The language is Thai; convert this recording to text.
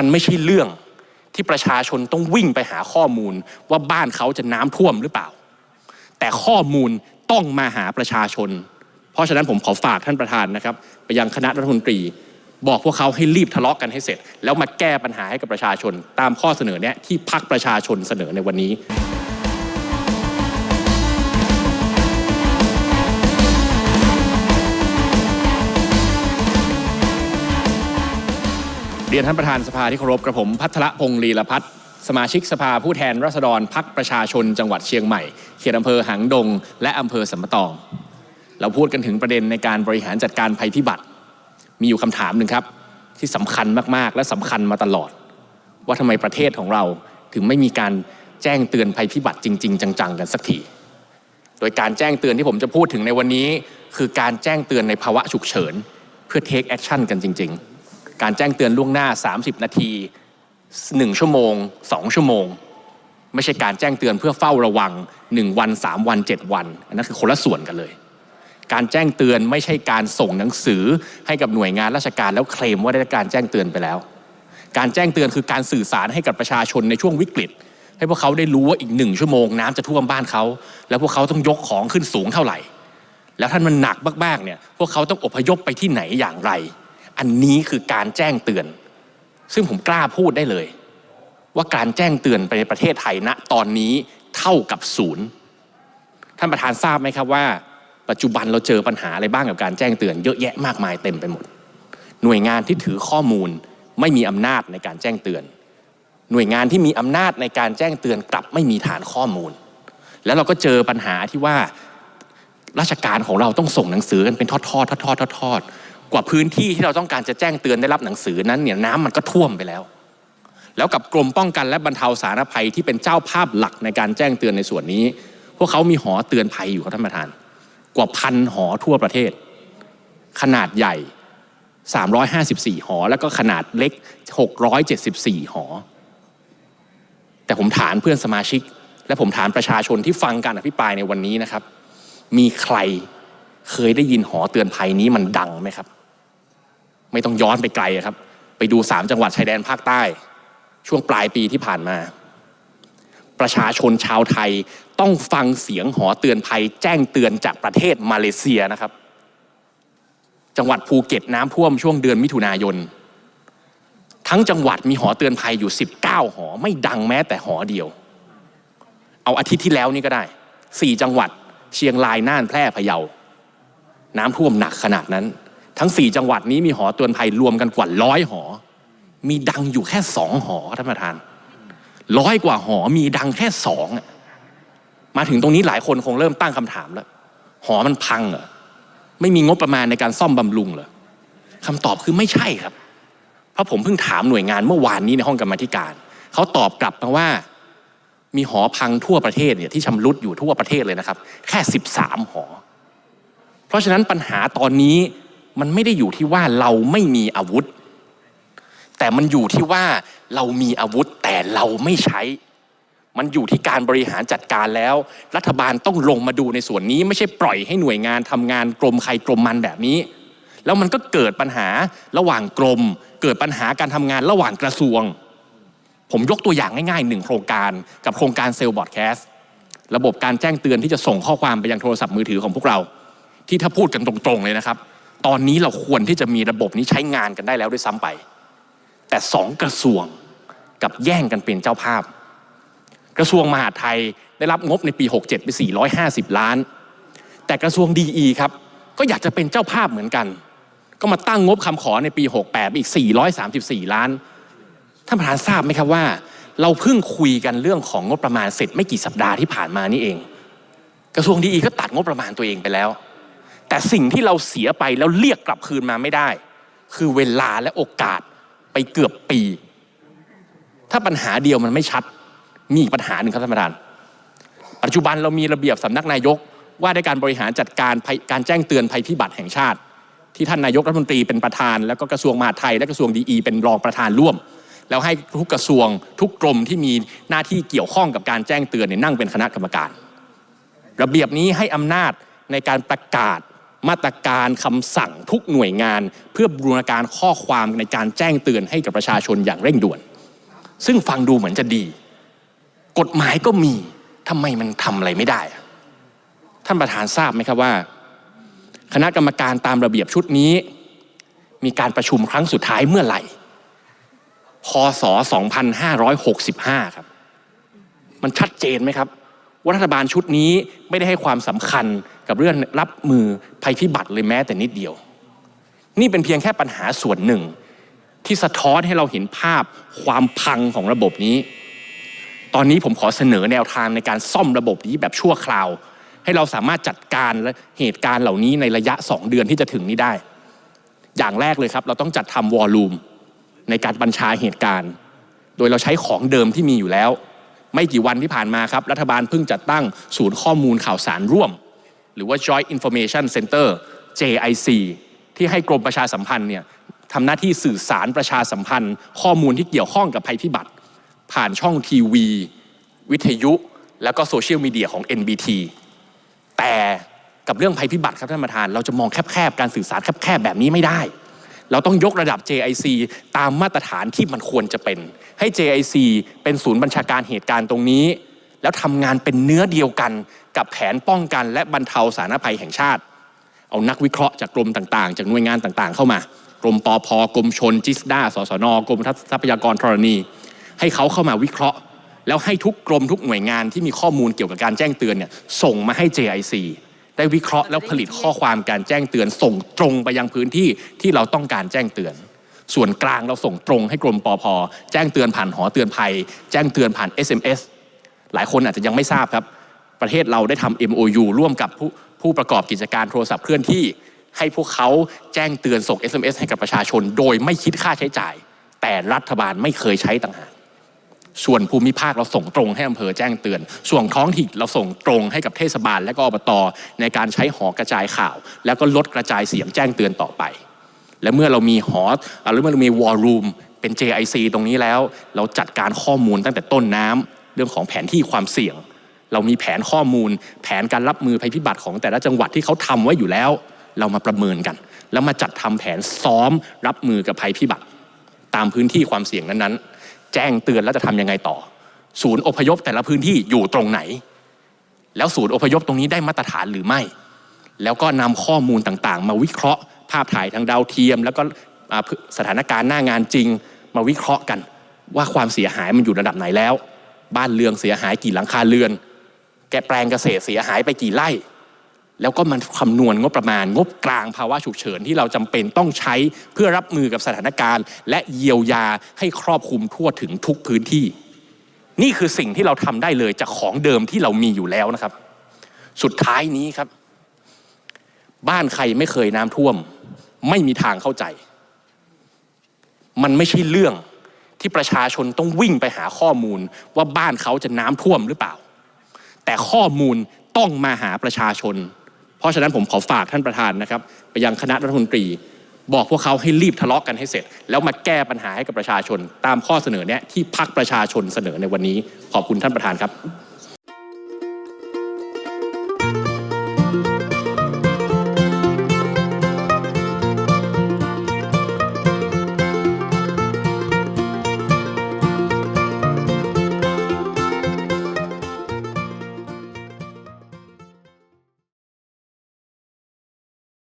มันไม่ใช่เรื่องที่ประชาชนต้องวิ่งไปหาข้อมูลว่าบ้านเขาจะน้ำท่วมหรือเปล่า แต่ข้อมูลต้องมาหาประชาชน เพราะฉะนั้นผมขอฝากท่านประธานนะครับ ไปยังคณะรัฐมนตรี บอกพวกเขาให้รีบทะเลาะกันให้เสร็จ แล้วมาแก้ปัญหาให้กับประชาชน ตามข้อเสนอเนี้ยที่พักประชาชนเสนอในวันนี้ เรียนท่านประธานสภาที่เคารพกระผมพัทรพงศ์ลีละพัฒน์สมาชิกสภาผู้แทนราษฎรพักประชาชนจังหวัดเชียงใหม่เขตอำเภอหางดง และอำเภอสัมมะตอง เราพูดกันถึงประเด็นในการบริหารจัดการภัยพิบัติ มีอยู่คำถามหนึ่งครับ ที่สำคัญมากๆ และสำคัญมาตลอด ว่าทำไมประเทศของเราถึงไม่มีการแจ้งเตือนภัยพิบัติจริง ๆ จัง ๆ กันสักทีโดยการแจ้งเตือนที่ผมจะพูดถึงในวันนี้ คือการแจ้งเตือนในภาวะฉุกเฉิน เพื่อ take action กันจริง ๆ การแจ้งเตือนล่วงหน้า 30 นาที 1 ชั่วโมง 2 ชั่วโมง ไม่ใช่การแจ้งเตือนเพื่อเฝ้าระวัง 1 วัน 3 วัน 7 วัน อันนั้นคือคนละส่วนกันเลย การแจ้งเตือนไม่ใช่การส่งหนังสือให้กับหน่วยงานราชการแล้วเคลมว่าได้การแจ้งเตือนไปแล้ว การแจ้งเตือนคือการสื่อสารให้กับประชาชนในช่วงวิกฤต ให้พวกเขาได้รู้ว่าอีกหนึ่งชั่วโมงน้ำจะท่วมบ้านเขา แล้วพวกเขาต้องยกของขึ้นสูงเท่าไหร่ แล้วท่านมันหนักมากๆเนี่ยพวกเขาต้องอพยพไปที่ไหนอย่างไร อันนี้คือการแจ้งเตือน ซึ่งผมกล้าพูดได้เลย ว่าการแจ้งเตือนไปในประเทศไทยณตอนนี้เท่ากับศูนย์ท่านประธานทราบไหมครับว่า ปัจจุบันเราเจอปัญหาอะไรบ้างกับการแจ้งเตือนเยอะแยะมากมายเต็มไปหมด หน่วยงานที่ถือข้อมูลไม่มีอำนาจในการแจ้งเตือน หน่วยงานที่มีอำนาจในการแจ้งเตือนกลับไม่มีฐานข้อมูล แล้วเราก็เจอปัญหาที่ว่าราชการของเราต้องส่งหนังสือกันเป็นทอดทอดทอดทอดทอดทอด กว่าพื้นที่ที่เราต้องการจะแจ้งเตือนได้รับหนังสือนั้นเนี่ยน้ำมันก็ท่วมไปแล้ว แล้วกับกรมป้องกันและบรรเทาสาธารณภัยที่เป็นเจ้าภาพหลักในการแจ้งเตือนในส่วนนี้ พวกเขามีหอเตือนภัยอยู่ครับท่านประธาน กว่าพันหอทั่วประเทศ ขนาดใหญ่ 354 หอ แล้วก็ขนาดเล็ก 674 หอ แต่ผมถามเพื่อนสมาชิก และผมถามประชาชนที่ฟังการอภิปรายในวันนี้นะครับ มีใครเคยได้ยินหอเตือนภัยนี้มันดังไหมครับ ไม่ต้องย้อนไปไกลครับ ไปดูสามจังหวัดชายแดนภาคใต้ ช่วงปลายปีที่ผ่านมา ประชาชนชาวไทยต้องฟังเสียงหอเตือนภัย แจ้งเตือนจากประเทศมาเลเซียนะครับ จังหวัดภูเก็ตน้ำท่วมช่วงเดือนมิถุนายน ทั้งจังหวัดมีหอเตือนภัยอยู่ 19 หอ ไม่ดังแม้แต่หอเดียว เอาอาทิตย์ที่แล้วนี่ก็ได้4จังหวัดเชียงรายน่านแพร่พะเยา น้ำท่วมหนักขนาดนั้น ทั้ง 4 จังหวัดนี้มีหอเตือนภัยรวมกันกว่าร้อยหอ มีดังอยู่แค่สองหอท่านประธานร้อยกว่าหอมีดังแค่สองมาถึงตรงนี้หลายคนคงเริ่มตั้งคำถามแล้ว หอมันพังเหรอไม่มีงบประมาณในการซ่อมบำรุงเหรอคำตอบคือไม่ใช่ครับ เพราะผมเพิ่งถามหน่วยงานเมื่อวานนี้ในห้องกรรมธิการเขาตอบกลับมาว่า มีหอพังทั่วประเทศเนี่ยที่ชำรุดอยู่ทั่วประเทศเลยนะครับ แค่ 13 หอ เพราะฉะนั้นปัญหาตอนนี้ มันไม่ได้อยู่ที่ว่าเราไม่มีอาวุธ แต่มันอยู่ที่ว่าเรามีอาวุธแต่เราไม่ใช้ มันอยู่ที่การบริหารจัดการแล้ว รัฐบาลต้องลงมาดูในส่วนนี้ ไม่ใช่ปล่อยให้หน่วยงานทำงานกรมใครกรมมันแบบนี้ แล้วมันก็เกิดปัญหาระหว่างกรมเกิดปัญหาการทำงานระหว่างกระทรวง ผมยกตัวอย่างง่ายๆหนึ่งโครงการกับโครงการเซลล์บอร์ดแคสต์ระบบการแจ้งเตือนที่จะส่งข้อความไปยังโทรศัพท์มือถือของพวกเรา ที่ถ้าพูดกันตรงๆเลยนะครับ ตอนนี้เราควรที่จะมีระบบนี้ใช้งานกันได้แล้วด้วยซ้ำไป แต่สองกระทรวงกับแย่งกันเป็นเจ้าภาพ กระทรวงมหาดไทยได้รับงบในปี 67 ไป 450 ล้าน แต่กระทรวงดีครับก็อยากจะเป็นเจ้าภาพเหมือนกัน ก็มาตั้งงบคำขอในปี 68อีก 434 ล้าน ท่านประธานทราบไหมครับว่า เราเพิ่งคุยกันเรื่องของงบประมาณเสร็จไม่กี่สัปดาห์ที่ผ่านมานี่เอง กระทรวงดีก็ตัดงบประมาณตัวเองไปแล้ว แต่สิ่งที่เราเสียไปแล้วเรียกกลับคืนมาไม่ได้ คือเวลาและโอกาสไปเกือบปี ถ้าปัญหาเดียวมันไม่ชัด มีอีกปัญหาหนึ่งครับท่านประธาน ปัจจุบันเรามีระเบียบสำนักนายกว่าด้วยการบริหารจัดการการแจ้งเตือนภัยพิบัติแห่งชาติ ที่ท่านนายกรัฐมนตรีเป็นประธาน แล้วก็กระทรวงมหาดไทยและกระทรวงดีอีเป็นรองประธานร่วม แล้วให้ทุกกระทรวงทุกกรมที่มีหน้าที่เกี่ยวข้องกับการแจ้งเตือนเนี่ยนั่งเป็นคณะกรรมการ ระเบียบนี้ให้อำนาจในการประกาศ มาตรการคำสั่งทุกหน่วยงาน เพื่อบูรณาการข้อความในการแจ้งเตือนให้กับประชาชนอย่างเร่งด่วน ซึ่งฟังดูเหมือนจะดี กฎหมายก็มีทำไมมันทำอะไรไม่ได้ ท่านประธานทราบไหมครับว่า คณะกรรมการตามระเบียบชุดนี้ มีการประชุมครั้งสุดท้ายเมื่อไหร่พศ 2565 ครับ มันชัดเจนไหมครับ ว่ารัฐบาลชุดนี้ไม่ได้ให้ความสำคัญ กับเรื่องรับมือภัยพิบัติเลยแม้แต่นิดเดียว นี่เป็นเพียงแค่ปัญหาส่วนหนึ่ง ที่สะท้อนให้เราเห็นภาพความพังของระบบนี้ ตอนนี้ผมขอเสนอแนวทางในการซ่อมระบบนี้แบบชั่วคราว ให้เราสามารถจัดการและเหตุการณ์เหล่านี้ในระยะ 2 เดือนที่จะถึงนี้ได้ อย่างแรกเลยครับ เราต้องจัดทำวอลลุ่มในการบัญชาเหตุการณ์ โดยเราใช้ของเดิมที่มีอยู่แล้ว ไม่กี่วันที่ผ่านมาครับ รัฐบาลเพิ่งจัดตั้งศูนย์ข้อมูลข่าวสารร่วม หรือว่า Joint Information Center JIC ที่ให้กรมประชาสัมพันธ์เนี่ยทำหน้าที่สื่อสารประชาสัมพันธ์ ข้อมูลที่เกี่ยวข้องกับภัยพิบัติ ผ่านช่องทีวี วิทยุ แล้วก็โซเชียลมีเดียของ NBT แต่กับเรื่องภัยพิบัติครับท่านประธาน เราจะมองแคบๆ การสื่อสารแคบๆ แบบนี้ไม่ได้ เราต้องยกระดับ JIC ตามมาตรฐานที่มันควรจะเป็น ให้ JIC เป็นศูนย์บัญชาการเหตุการณ์ตรงนี้ แล้วทำงานเป็นเนื้อเดียวกันกับแผนป้องกัน และบรรเทาสาธารณภัยแห่งชาติ เอานักวิเคราะห์จากกรมต่างๆ จากหน่วยงานต่างๆ เข้ามากรมปอพกรมชนจิสดาสสนกรมทรัพยากรธรณี ให้เขาเข้ามาวิเคราะห์ แล้วให้ทุกกรมทุกหน่วยงานที่มีข้อมูลเกี่ยวกับการแจ้งเตือนเนี่ยส่งมาให้ JIC ได้วิเคราะห์แล้วผลิตข้อความการแจ้งเตือน ส่งตรงไปยังพื้นที่ที่เราต้องการแจ้งเตือน ส่วนกลางเราส่งตรงให้กรมปอพแจ้งเตือนผ่านหอเตือนภัย แจ้งเตือนผ่าน SMS หลายคนอาจจะยังไม่ทราบครับ ประเทศเราได้ทำ MOU ร่วมกับผู้ผู้ประกอบกิจการโทรศัพท์เคลื่อนที่ ให้พวกเขาแจ้งเตือนส่ง SMS ให้กับประชาชน โดยไม่คิดค่าใช้จ่าย แต่รัฐบาลไม่เคยใช้ต่างหากส่วนภูมิภาคเราส่งตรงให้อำเภอแจ้งเตือน ส่วนท้องถิ่นเราส่งตรงให้กับเทศบาลและก็อบตในการใช้หอกระจายข่าว แล้วก็ลดกระจายเสียงแจ้งเตือนต่อไป และเมื่อเรามีหอหรือเมื่อเรามีวอลลุ่มเป็น JIC ตรงนี้แล้ว เราจัดการข้อมูลตั้งแต่ต้นน้ำ รื่องของแผนที่ความเสี่ยง เรามีแผนข้อมูล แผนการรับมือภัยพิบัติของแต่ละจังหวัดที่เขาทำไว้อยู่แล้ว เรามาประเมินกัน แล้วมาจัดทำแผนซ้อมรับมือกับภัยพิบัติ ตามพื้นที่ความเสี่ยงนั้นๆ แจ้งเตือนแล้วจะทำยังไงต่อ ศูนย์อพยพแต่ละพื้นที่อยู่ตรงไหน แล้วศูนย์อพยพตรงนี้ได้มาตรฐานหรือไม่ แล้วก็นำข้อมูลต่างๆ มาวิเคราะห์ ภาพถ่ายทางดาวเทียม แล้วก็สถานการณ์หน้างานจริง มาวิเคราะห์กันว่าความเสียหายมันอยู่ระดับไหนแล้ว บ้านเรือนเสียหายกี่หลังคาเรือน แกแปลงเกษตรเสียหายไปกี่ไร่ แล้วก็มันคำนวณงบประมาณ งบกลางภาวะฉุกเฉินที่เราจำเป็นต้องใช้เพื่อรับมือกับสถานการณ์ และเยียวยาให้ครอบคลุมทั่วถึงทุกพื้นที่ นี่คือสิ่งที่เราทำได้เลยจากของเดิมที่เรามีอยู่แล้วนะครับ สุดท้ายนี้ครับ บ้านใครไม่เคยน้ำท่วม ไม่มีทางเข้าใจ มันไม่ใช่เรื่อง ที่ประชาชนต้องวิ่งไปหาข้อมูลว่าบ้านเขาจะน้ำท่วมหรือเปล่า แต่ข้อมูลต้องมาหาประชาชน เพราะฉะนั้นผมขอฝากท่านประธานนะครับ ไปยังคณะรัฐมนตรี บอกพวกเขาให้รีบทะเลาะกันให้เสร็จ แล้วมาแก้ปัญหาให้กับประชาชน ตามข้อเสนอเนี้ยที่พักประชาชนเสนอในวันนี้ ขอบคุณท่านประธานครับ